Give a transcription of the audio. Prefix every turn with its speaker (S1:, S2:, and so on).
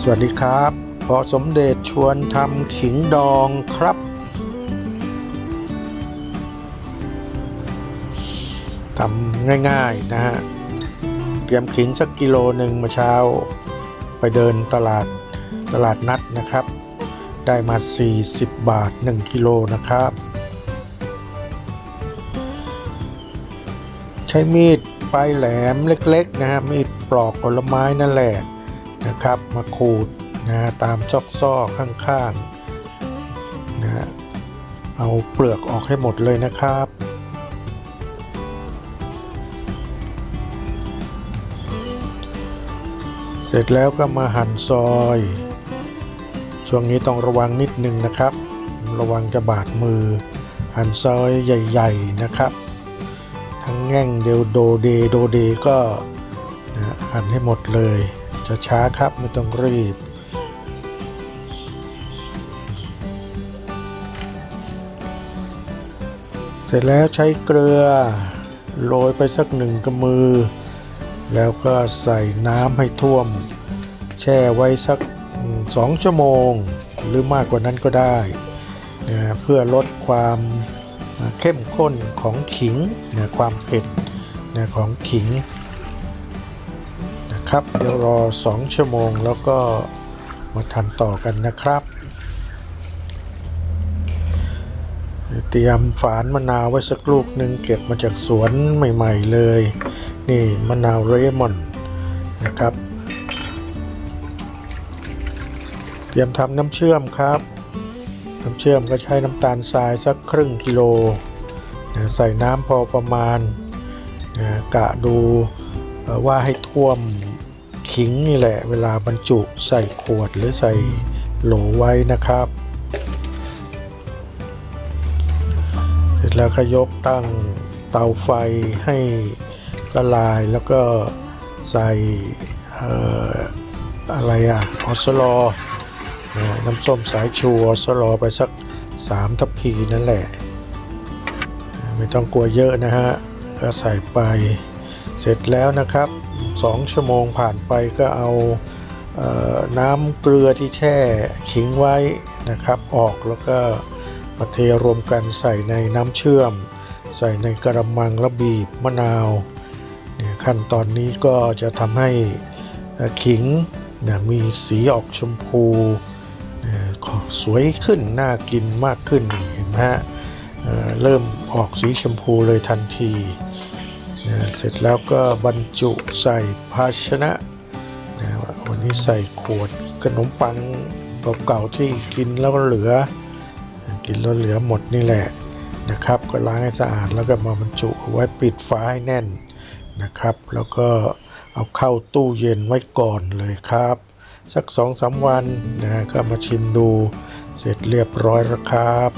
S1: สวัสดีครับพอสมเด็จชวนทำขิงดองครับ ทำง่ายๆนะฮะ เตรียมขิงสักกิโลหนึ่งมาเช้า ไปเดินตลาดตลาดนัดนะครับ ได้มา 40 บาท 1 กิโลนะครับ ใช้มีดปลายแหลมเล็กๆนะฮะมีดปลอกผลไม้นั่นแหละ นะครับ มาขูดนะตามซอกซอกข้างๆนะเอาเปลือกออกให้หมดเลยนะครับเสร็จแล้วก็มาหั่นซอย ช่วงนี้ต้องระวังนิดนึงนะครับ ระวังจะบาดมือ หั่นซอยใหญ่ ๆนะครับ ทั้งแง่งเดวโดเดโดเดก็นะหั่นให้หมดเลย ช้าครับไม่ต้องรีบ เสร็จแล้วใช้เกลือโรยไปสักหนึ่งกำมือ แล้วก็ใส่น้ำให้ท่วม แช่ไว้สักสองชั่วโมง หรือมากกว่านั้นก็ได้นะเพื่อลดความเข้มข้นของขิงนะความเผ็ดนะของขิง นะครับ เดี๋ยวรอ 2 ชั่วโมงแล้วก็มาทำต่อกันนะครับ เตรียมฝานมะนาวไว้สักลูกหนึ่งเก็บมาจากสวนใหม่ๆเลย นี่มะนาวเรมอนนะครับ เตรียมทำน้ำเชื่อมครับ น้ำเชื่อมก็ใช้น้ำตาลทรายสักครึ่งกิโลนะใส่น้ำพอประมาณนะกะดูว่าให้ท่วม ขิงนี่แหละ เวลาบรรจุใส่ขวดหรือใส่โหลไว้นะครับ เสร็จแล้วก็ยกตั้งเตาไฟให้ละลายแล้วก็ใส่ออะไรอะออสลอนะน้ำส้มสายชูออสลอไปสัก 3 ทัพพีนั่นแหละ ไม่ต้องกลัวเยอะนะฮะ ก็ใส่ไป เสร็จแล้วนะครับ 2 ชั่วโมงผ่านไปก็เอาเออน้ำเกลือที่แช่ขิงไว้นะครับ ออกแล้วก็มาเทรวมกันใส่ในน้ำเชื่อม ใส่ในกระมังแล้วบีบมะนาวเนี่ยขั้นตอนนี้ก็จะทำให้ขิงเนี่ยมีสีออกชมพูสวยขึ้นน่ากินมากขึ้นเห็นไหมฮะเริ่มออกสีชมพูเลยทันที เสร็จแล้วก็บรรจุใส่ภาชนะนะวันนี้ใส่ขวดขนมปังเก่าๆที่กินแล้วก็เหลือ กินแล้วเหลือหมดนี่แหละนะครับ ก็ล้างให้สะอาดแล้วก็มาบรรจุเอาไว้ปิดฝาให้แน่นนะครับ แล้วก็เอาเข้าตู้เย็นไว้ก่อนเลยครับ สักสองสามวันนะก็มาชิมดูเสร็จเรียบร้อยแล้วครับ